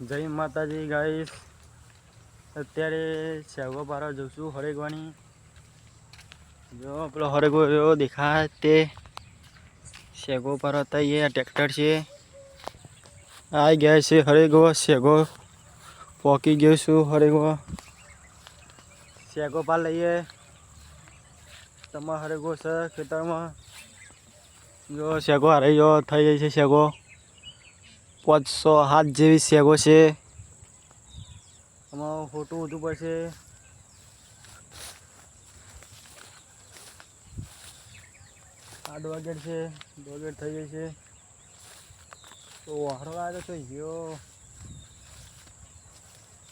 જય માતાજી ગાઈશ અત્યારે સેગો જઉં છું હરેગવાની જો આપણો હરેગો એવો દેખાય તે. સેગો પારો હતા ટ્રેક્ટર છે. આ ગયા છે હરેગો સેગો પોકી ગયો છું હરેગો સેગો પાર લઈએ. તમારા હરેગો છે ખેતરમાં. જો સેગો હારી ગયો થઈ જાય છે સેગો પાંચસો હાથ જેવી સેગો છે. આમાં ફોટો ઊંધું પડશે. આ ડોગેટ છે ડોગેટ થઈ ગઈ છે. તો વહરો આવ્યો તો ગયો.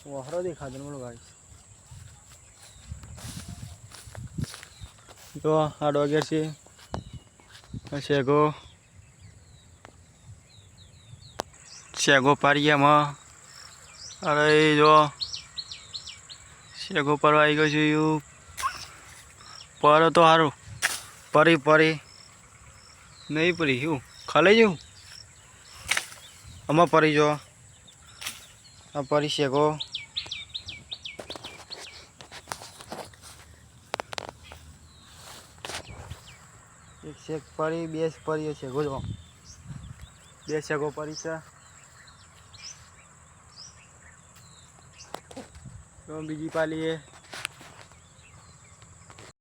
વહરો દેખાતો મળો ભાઈ. જો આ ડોગેટ છે. શેગો શેગો પારિયામાં અરે જો શેગો પરવા આવી ગયો છું યુ પર તો સારું પરી પરી. નહીં પરી, શું? ખાલી જવું આમાં પરી જો. આ પરી શેગો એક શેક પરી, બે પરી છે, ગોજો. બે શેગો પરી છે. તો બીજી પાલીએ